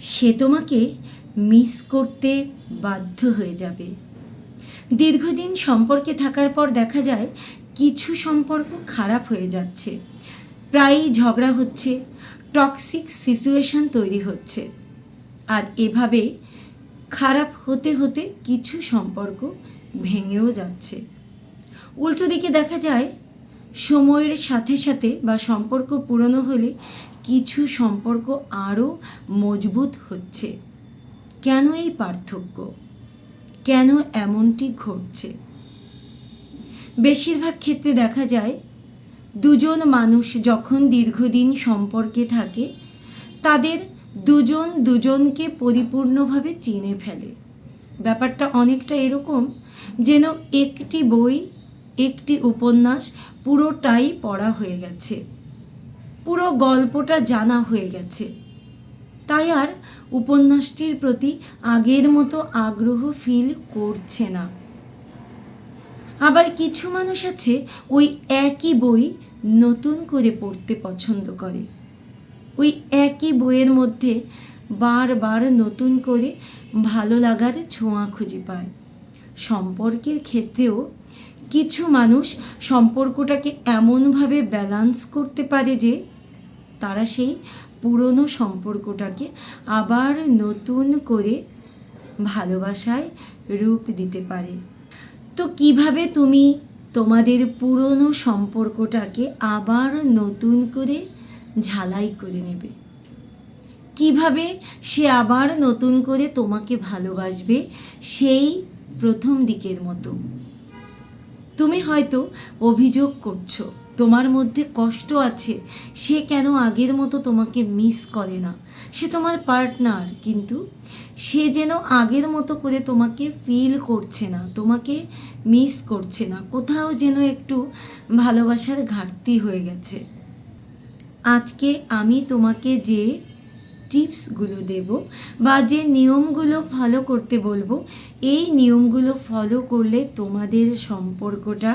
সে তোমাকে মিস করতে বাধ্য হয়ে যাবে। দীর্ঘদিন সম্পর্কে থাকার পর দেখা যায়, কিছু সম্পর্ক খারাপ হয়ে যাচ্ছে। প্রায়ই ঝগড়া হচ্ছে টক্সিক সিচুয়েশন তৈরি হচ্ছে। আর এভাবে খারাপ হতে হতে কিছু সম্পর্ক ভেঙেও যাচ্ছে। উল্টো দিকে দেখা যায় সময়ের সাথে সাথে বা সম্পর্ক পুরনো হলে কিছু সম্পর্ক আরও মজবুত হচ্ছে। কেন এই পার্থক্য? কেন এমনটি ঘটছে? বেশিরভাগ ক্ষেত্রে দেখা যায়, দুজন মানুষ যখন দীর্ঘদিন সম্পর্কে থাকে, তাদের দুজন দুজনকে পরিপূর্ণভাবে চিনে ফেলে। ব্যাপারটা অনেকটা এরকম যেন একটি বই একটি উপন্যাস পুরোটাই পড়া হয়ে গেছে। পুরো গল্পটা জানা হয়ে গেছে। তাই আর উপন্যাসটির প্রতি আগের মতো আগ্রহ ফিল করছে না। আবার কিছু মানুষ আছে ওই একই বই নতুন করে পড়তে পছন্দ করে। ওই একই বইয়ের মধ্যে বারবার নতুন করে ভালো লাগার ছোঁয়া খুঁজে পায়। সম্পর্কের ক্ষেত্রেও কিছু মানুষ সম্পর্কটাকে এমনভাবে ব্যালান্স করতে পারে যে তারা সেই পুরনো সম্পর্কটাকে আবার নতুন করে ভালোবাসায় রূপ দিতে পারে। তো কীভাবে তুমি তোমাদের পুরনো সম্পর্কটাকে আবার নতুন করে ঝালাই করে নেবে? কীভাবে সে আবার নতুন করে তোমাকে ভালোবাসবে? সেই প্রথম দিকের মতো। তুমি হয়তো অভিযোগ করছ, তোমার মধ্যে কষ্ট আছে, সে কেন আগের মতো তোমাকে মিস করে না? সে তোমার পার্টনার কিন্তু সে যেন আগের মতো করে তোমাকে ফিল করছে না, তোমাকে মিস করছে না, কোথাও যেন একটু ভালোবাসার ঘাটতি হয়ে গেছে। আজকে আমি তোমাকে যে টিপসগুলো দেব বা যে নিয়মগুলো ফলো করতে বলব, এই নিয়মগুলো ফলো করলে তোমাদের সম্পর্কটা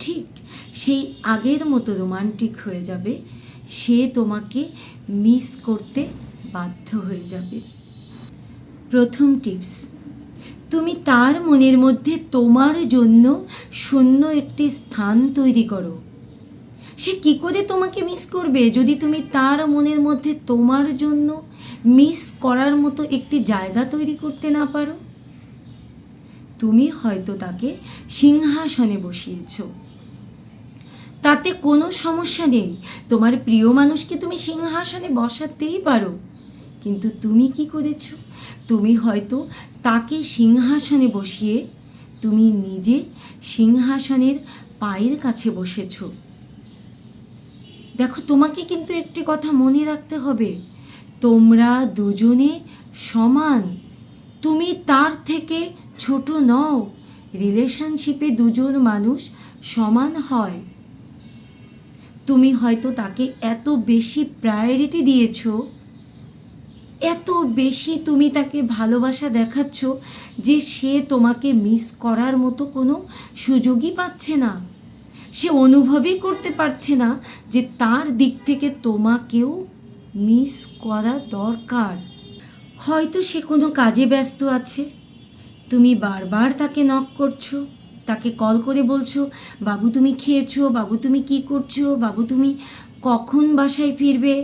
ঠিক সেই আগের মতো রোমান্টিক হয়ে যাবে, সে তোমাকে মিস করতে বাধ্য হয়ে যাবে। প্রথম টিপস, তুমি তার মনের মধ্যে তোমার জন্য শূন্য একটি স্থান তৈরি করো। সে কি করে তোমাকে মিস করবে? যদি তুমি তার মনের মধ্যে তোমার জন্য মিস করার মতো একটি জায়গা তৈরি করতে না পারো? তুমি হয়তো তাকে সিংহাসনে বসিয়েছ। তাতে কোনো সমস্যা নেই। তোমার প্রিয় মানুষকে তুমি সিংহাসনে বসাতেই পারো। কিন্তু তুমি কি করেছ? তুমি হয়তো তাকে সিংহাসনে বসিয়ে তুমি নিজে সিংহাসনের পায়ের কাছে বসেছ। দেখো, তোমাকে কিন্তু একটি কথা মনে রাখতে হবে। তোমরা দুজনে সমান। তুমি তার থেকে ছোট নও। রিলেশনশিপে দুজন মানুষ সমান হয়। তুমি হয়তো তাকে এত বেশি প্রায়োরিটি দিয়েছ, এত বেশি তুমি তাকে ভালোবাসা দেখাচ্ছ যে সে তোমাকে মিস করার মতো কোনো সুযোগই পাচ্ছে না। সে অনুভবই করতে পারছে না যে তার দিক থেকে তোমাকেও মিস করা দরকার। হয়তো সে কোনো কাজে ব্যস্ত আছে। তুমি বারবার তাকে নক করছ, তাকে কল করে বলছো, বাবু, তুমি খেয়েছো? বাবু, তুমি কি করছ? বাবু, তুমি কখন বাসায় ফিরবে?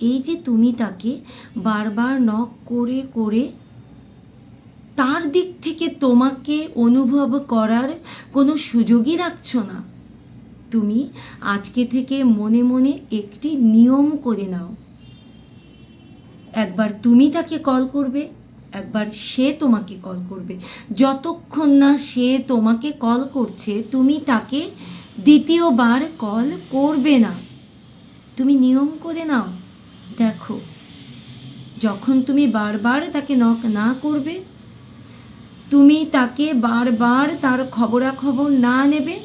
এই যে তুমি তাকে বারবার নক করে করে তার দিক থেকে তোমাকে অনুভব করার কোনো সুযোগই রাখছো না। তুমি আজকে থেকে মনে মনে একটি নিয়ম করে নাও। একবার তুমি তাকে কল করবে, একবার সে তোমাকে কল করবে। যতক্ষণ না সে তোমাকে কল করছে, তুমি তাকে দ্বিতীয়বার কল করবে না। তুমি নিয়ম করে নাও। দেখো, যখন তুমি বারবার তাকে নক না করবে, তুমি তাকে বারবার তার খবরাখবর না নেবে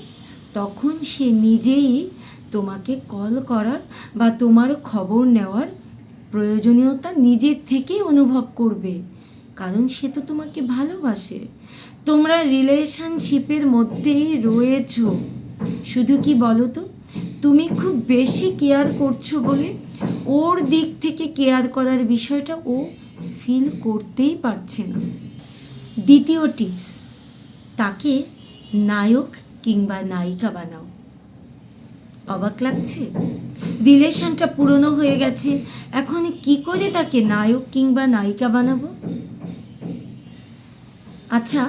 তখন সে নিজেই তোমাকে কল করার বা তোমার খবর নেওয়ার প্রয়োজনীয়তা নিজের থেকেই অনুভব করবে। কারণ সে তো তোমাকে ভালোবাসে। তোমরা রিলেশনশিপের মধ্যেই রয়েছ। শুধু কি বলো তো তুমি খুব বেশি কেয়ার করছ বলে ওর দিক থেকে কেয়ার করার বিষয়টা ও ফিল করতেই পারছে না। দ্বিতীয় টিপস তাকে নায়ক কিংবা নায়িকা বানাও। অবাক লাগছে? রিলেশনটা পুরনো হয়ে গেছে, এখন কি করে তাকে নায়ক কিংবা নায়িকা বানাবো? আচ্ছা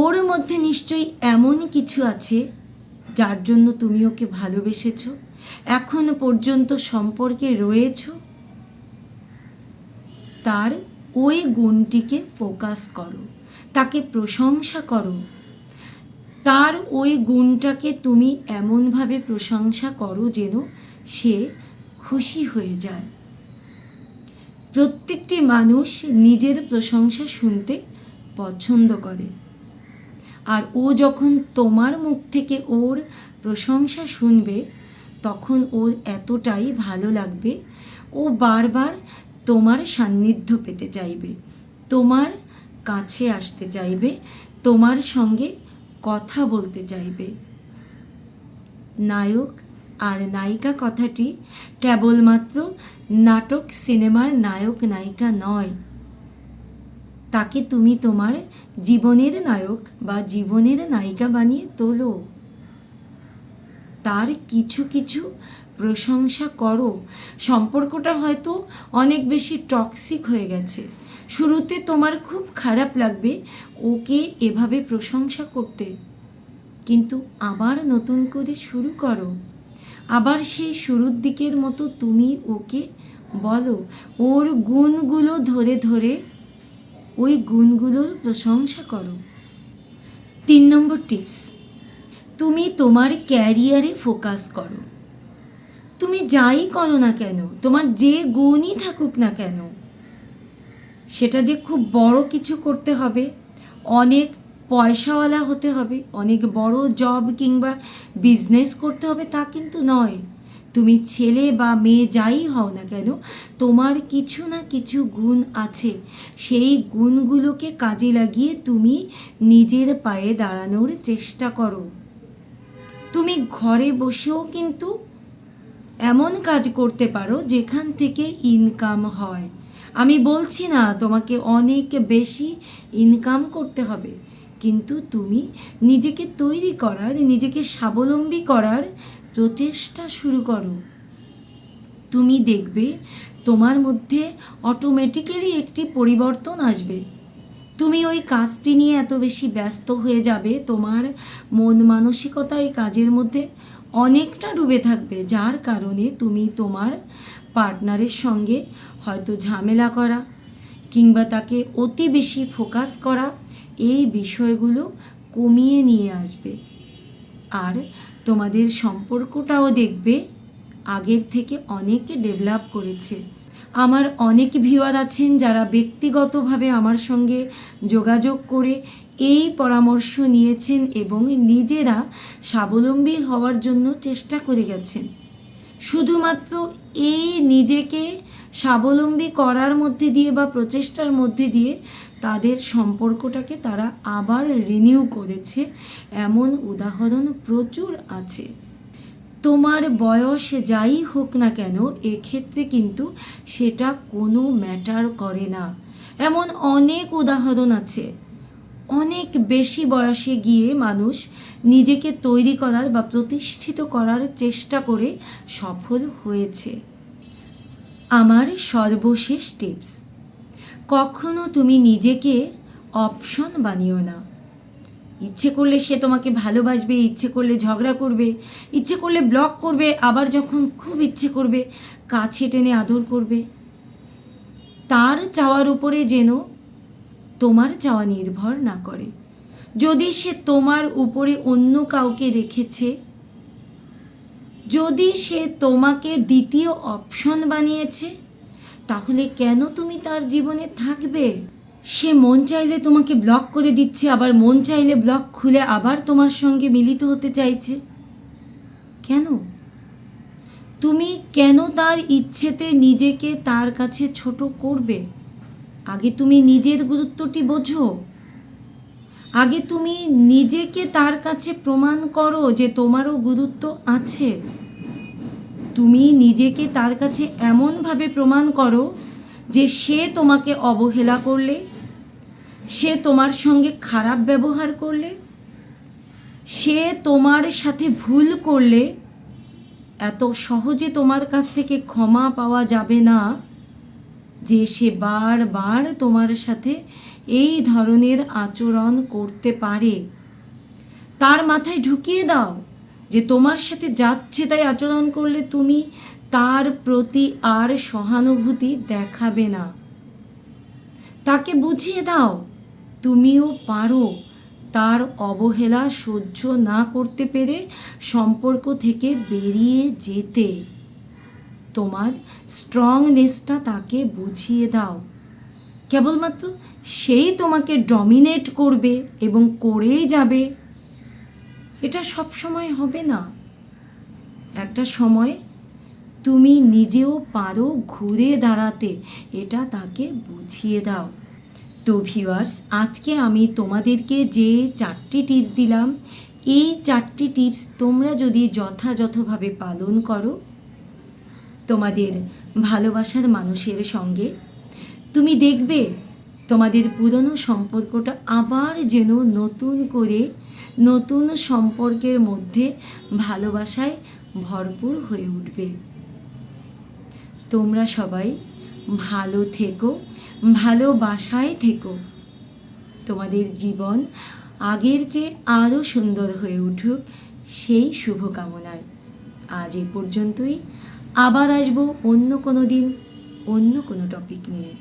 ওর মধ্যে নিশ্চয়ই এমন কিছু আছে যার জন্য তুমি ওকে ভালোবেসেছ? এখনও পর্যন্ত সম্পর্কে রয়েছো? তার ওই গুণটিকে ফোকাস করো, তাকে প্রশংসা করো তার ওই গুণটাকে তুমি এমনভাবে প্রশংসা করো যেন সে খুশি হয়ে যায়। প্রত্যেকটি মানুষ নিজের প্রশংসা শুনতে পছন্দ করে। আর ও যখন তোমার মুখ থেকে ওর প্রশংসা শুনবে, তখন ওর এতটাই ভালো লাগবে, ও বারবার তোমার সান্নিধ্য পেতে চাইবে, তোমার কাছে আসতে চাইবে, তোমার সঙ্গে কথা বলতে চাইবে। নায়ক আর নায়িকা কথাটি কেবলমাত্র নাটক সিনেমার নায়ক নায়িকা নয়। তাকে তুমি তোমার জীবনের নায়ক বা জীবনের নায়িকা বানিয়ে তোলো। তার কিছু কিছু প্রশংসা করো। সম্পর্কটা হয়তো অনেক বেশি টক্সিক হয়ে গেছে। শুরুতে তোমার খুব খারাপ লাগবে ওকে এভাবে প্রশংসা করতে। কিন্তু আবার নতুন করে শুরু করো। আবার সেই শুরুর দিকের মতো তুমি ওকে বলো, ওর গুণগুলো ধরে ধরে ওই গুণগুলোর প্রশংসা করো। তিন নম্বর টিপস, তুমি তোমার ক্যারিয়ারে ফোকাস করো। তুমি যাই করো না কেন, তোমার যে গুণই থাকুক না কেন সেটা যে খুব বড় কিছু করতে হবে, অনেক পয়সাওয়ালা হতে হবে, অনেক বড় জব কিংবা বিজনেস করতে হবে তা কিন্তু নয়। তুমি ছেলে বা মেয়ে যাই হও না কেন, তোমার কিছু না কিছু গুণ আছে। সেই গুণগুলোকে কাজে লাগিয়ে তুমি নিজের পায়ে দাঁড়ানোর চেষ্টা করো। তুমি ঘরে বসেও কিন্তু এমন কাজ করতে পারো যেখান থেকে ইনকাম হয়। আমি বলছি না, তোমাকে অনেক বেশি ইনকাম করতে হবে। কিন্তু তুমি নিজেকে তৈরি করার, নিজেকে স্বাবলম্বী করার প্রচেষ্টা শুরু করো। তুমি দেখবে তোমার মধ্যে অটোমেটিক্যালি একটি পরিবর্তন আসবে। তুমি ওই কাজটি নিয়ে এত বেশি ব্যস্ত হয়ে যাবে, তোমার মন মানসিকতা এই কাজের মধ্যে অনেকটা ডুবে থাকবে, যার কারণে তুমি তোমার পার্টনারের সঙ্গে হয়তো ঝামেলা করা কিংবা তাকে অতি বেশি ফোকাস করা, এই বিষয়গুলো কমিয়ে নিয়ে আসবে। আর তোমাদের সম্পর্কটাও দেখবে, আগের থেকে অনেকে ডেভেলপ করেছে। আমার অনেক ভিউয়ার আছেন যারা ব্যক্তিগতভাবে আমার সঙ্গে যোগাযোগ করে এই পরামর্শ নিয়েছেন এবং নিজেরা স্বাবলম্বী হওয়ার জন্য চেষ্টা করে গেছেন। শুধুমাত্র এই নিজেকে স্বাবলম্বী করার মধ্যে দিয়ে বা প্রচেষ্টার মধ্যে দিয়ে তাদের সম্পর্কটাকে তারা আবার রিনিউ করেছে। এমন উদাহরণ প্রচুর আছে। তোমার বয়স যাই হোক না কেন, এক্ষেত্রে কিন্তু সেটা কোনো ম্যাটার করে না। এমন অনেক উদাহরণ আছে। অনেক বেশি বয়সে গিয়ে মানুষ নিজেকে তৈরি করার বা প্রতিষ্ঠিত করার চেষ্টা করে সফল হয়েছে। আমার সর্বশেষ টিপস, কখনো তুমি নিজেকে অপশন বানিও না। ইচ্ছে করলে সে তোমাকে ভালোবাসবে, ইচ্ছে করলে ঝগড়া করবে, ইচ্ছে করলে ব্লক করবে, আবার যখন খুব ইচ্ছে করবে, কাছে টেনে আদর করবে। তার চাওয়ার উপরে যেন তোমার চাওয়া নির্ভর না করে। যদি সে তোমার উপরে অন্য কাউকে রেখেছে, যদি সে তোমাকে দ্বিতীয় অপশন বানিয়েছে, তাহলে কেন তুমি তার জীবনে থাকবে? সে মন চাইলে তোমাকে ব্লক করে দিচ্ছে, আবার মন চাইলে ব্লক খুলে আবার তোমার সঙ্গে মিলিত হতে চাইছে। কেন? তুমি কেন তার ইচ্ছেতে নিজেকে তার কাছে ছোট করবে? আগে তুমি নিজের গুরুত্বটি বোঝো। আগে তুমি নিজেকে তার কাছে প্রমাণ করো যে তোমারও গুরুত্ব আছে। তুমি নিজেকে তার কাছে এমনভাবে প্রমাণ করো যে সে তোমাকে অবহেলা করলে, সে তোমার সঙ্গে খারাপ ব্যবহার করলে, সে তোমার সাথে ভুল করলে, এত সহজে তোমার কাছ থেকে ক্ষমা পাওয়া যাবে না। যে সে বারবার তোমার সাথে এই ধরনের আচরণ করতে পারে। তার মাথায় ঢুকিয়ে দাও যে তোমার সাথে যাচ্ছে তাই আচরণ করলে তুমি তার প্রতি আর সহানুভূতি দেখাবে না। তাকে বুঝিয়ে দাও, তুমিও পারো তার অবহেলা সহ্য না করতে পেরে সম্পর্ক থেকে বেরিয়ে যেতে। তোমার স্ট্রংনেসটা তাকে বুঝিয়ে দাও। কেবলমাত্র সেই তোমাকে ডমিনেট করবে এবং করেই যাবে। এটা সব সময় হবে না। একটা সময় তুমি নিজেও পারো ঘুরে দাঁড়াতে, এটা তাকে বুঝিয়ে দাও। তো ভিউয়ার্স আজকে আমি তোমাদেরকে যে চারটি টিপস দিলাম, এই চারটি টিপস তোমরা যদি যথাযথভাবে পালন করো তোমাদের ভালোবাসার মানুষের সঙ্গে। তুমি দেখবে তোমাদের পুরনো সম্পর্কটা আবার যেন নতুন করে, নতুন সম্পর্কের মধ্যে ভালোবাসায় ভরপুর হয়ে উঠবে। তোমরা সবাই ভালো থেকো, ভালোবাসায় থেকো। তোমাদের জীবন আগের চেয়ে আরও সুন্দর হয়ে উঠুক। সেই শুভকামনায়। আজ এ পর্যন্তই। আবার আসব অন্য কোনো দিন অন্য কোনো টপিক নিয়ে।